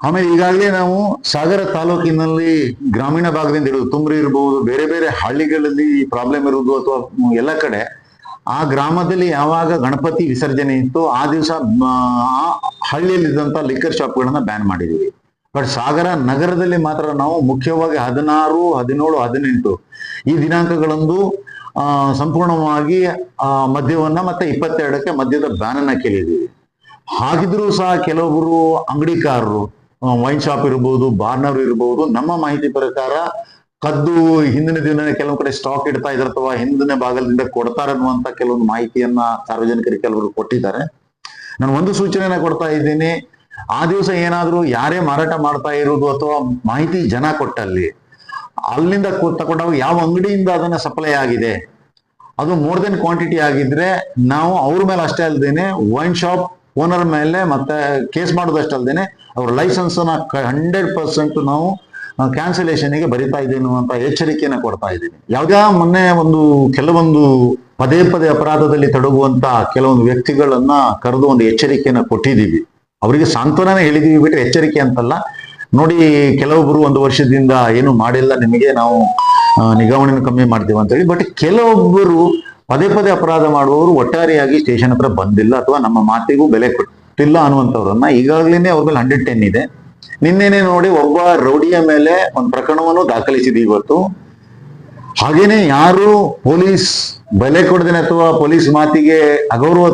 ಆಮೇಲೆ ಈಗಾಗಲೇ ನಾವು ಸಾಗರ ತಾಲೂಕಿನಲ್ಲಿ ಗ್ರಾಮೀಣ ಭಾಗದಿಂದ ಹಿಡಿದು ತುಂಬ್ರಿ ಇರಬಹುದು ಬೇರೆ ಬೇರೆ ಹಳ್ಳಿಗಳಲ್ಲಿ ಈ ಪ್ರಾಬ್ಲಮ್ ಇರುವುದು ಅಥವಾ ಎಲ್ಲ ಕಡೆ, ಆ ಗ್ರಾಮದಲ್ಲಿ ಯಾವಾಗ ಗಣಪತಿ ವಿಸರ್ಜನೆ ಇತ್ತು ಆ ದಿವಸ, ಆ ಹಳ್ಳಿಯಲ್ಲಿದ್ದಂತ ಲಿಕ್ಕರ್ ಶಾಪ್ಗಳನ್ನ ಬ್ಯಾನ್ ಮಾಡಿದೀವಿ ಬಟ್ ಸಾಗರ ನಗರದಲ್ಲಿ ಮಾತ್ರ ನಾವು ಮುಖ್ಯವಾಗಿ ಹದಿನಾರು, ಹದಿನೇಳು, ಹದಿನೆಂಟು ಈ ದಿನಾಂಕಗಳಂದು ಸಂಪೂರ್ಣವಾಗಿ, ಆ, ಮದ್ಯವನ್ನ ಮತ್ತೆ ಇಪ್ಪತ್ತೆರಡಕ್ಕೆ ಮದ್ಯದ ಬ್ಯಾನ್ ಅನ್ನ ಕೇಳಿದೀವಿ ಹಾಗಿದ್ರೂ ಸಹ ಕೆಲವರು ಅಂಗಡಿಕಾರರು ವೈನ್ ಶಾಪ್ ಇರ್ಬೋದು ಬಾರ್ನರ್ ಇರ್ಬೋದು, ನಮ್ಮ ಮಾಹಿತಿ ಪ್ರಕಾರ ಕದ್ದು ಹಿಂದಿನ ದಿನ ಕೆಲವು ಕಡೆ ಸ್ಟಾಕ್ ಇಡ್ತಾ ಇದಾರೆ ಅಥವಾ ಹಿಂದಿನ ಭಾಗದಿಂದ ಕೊಡ್ತಾರೆ ಅನ್ನುವಂತ ಕೆಲವೊಂದು ಮಾಹಿತಿಯನ್ನ ಸಾರ್ವಜನಿಕರಿಗೆ ಕೆಲವರು ಕೊಟ್ಟಿದ್ದಾರೆ. ನಾನು ಒಂದು ಸೂಚನೆಯನ್ನ ಕೊಡ್ತಾ ಇದ್ದೀನಿ. ಆ ದಿವಸ ಏನಾದ್ರೂ ಯಾರೇ ಮಾರಾಟ ಮಾಡ್ತಾ ಇರೋದು ಅಥವಾ ಮಾಹಿತಿ ಜನ ಕೊಟ್ಟಲ್ಲಿ, ಅಲ್ಲಿಂದ ತಗೊಂಡಾಗ ಯಾವ ಅಂಗಡಿಯಿಂದ ಅದನ್ನ ಸಪ್ಲೈ ಆಗಿದೆ, ಅದು ಮೋರ್ ದೆನ್ ಕ್ವಾಂಟಿಟಿ ಆಗಿದ್ರೆ ನಾವು ಅವ್ರ ಮೇಲೆ ಅಷ್ಟೇ ಅಲ್ದೇನೆ ವೈನ್ ಶಾಪ್ ಓನರ್ ಮೇಲೆ ಮತ್ತೆ ಕೇಸ್ ಮಾಡೋದಷ್ಟಲ್ದೇನೆ ಅವ್ರ ಲೈಸೆನ್ಸ್ ಅನ್ನ ಹಂಡ್ರೆಡ್ ಪರ್ಸೆಂಟ್ ನಾವು ಕ್ಯಾನ್ಸಲೇಷನ್ಗೆ ಬರಿತಾ ಇದ್ದೇನೆ ಅಂತ ಎಚ್ಚರಿಕೆಯನ್ನ ಕೊಡ್ತಾ ಇದ್ದೀನಿ. ಯಾವ್ದಾ ಮೊನ್ನೆ ಒಂದು ಕೆಲವೊಂದು ಪದೇ ಪದೇ ಅಪರಾಧದಲ್ಲಿ ತೊಡಗುವಂತ ಕೆಲವೊಂದು ವ್ಯಕ್ತಿಗಳನ್ನ ಕರೆದು ಒಂದು ಎಚ್ಚರಿಕೆಯನ್ನ ಕೊಟ್ಟಿದ್ದೀವಿ. ಅವರಿಗೆ ಸಾಂತ್ವನನೇ ಹೇಳಿದೀವಿ ಬಿಟ್ಟರೆ ಎಚ್ಚರಿಕೆ ಅಂತಲ್ಲ. ನೋಡಿ, ಕೆಲವೊಬ್ರು ಒಂದು ವರ್ಷದಿಂದ ಏನು ಮಾಡಿಲ್ಲ, ನಿಮಗೆ ನಾವು ನಿಗಾವಣೆಯನ್ನು ಕಮ್ಮಿ ಮಾಡ್ತೀವಿ ಅಂತ ಹೇಳಿ. ಬಟ್ ಕೆಲವೊಬ್ಬರು ಪದೇ ಪದೇ ಅಪರಾಧ ಮಾಡುವವರು ಒಟ್ಟಾರೆಯಾಗಿ ಸ್ಟೇಷನ್ ಹತ್ರ ಬಂದಿಲ್ಲ ಅಥವಾ ನಮ್ಮ ಮಾತಿಗೂ ಬೆಲೆ ಕೊಟ್ಟಿಲ್ಲ ಅನ್ನುವಂಥವ್ರನ್ನ ಈಗಾಗಲೇ ಅವ್ರ ಮೇಲೆ ಹಂಡ್ರೆಡ್ ಟೆನ್ ಇದೆ. ನಿನ್ನೆನೆ ನೋಡಿ ಒಬ್ಬ ರೌಡಿಯ ಮೇಲೆ ಒಂದು ಪ್ರಕರಣವನ್ನು ದಾಖಲಿಸಿದೆ ಇವತ್ತು. ಹಾಗೇನೆ ಯಾರು ಪೊಲೀಸ್ ಬೆಲೆ ಕೊಡದೇನೆ ಅಥವಾ ಪೊಲೀಸ್ ಮಾತಿಗೆ ಅಗೌರವ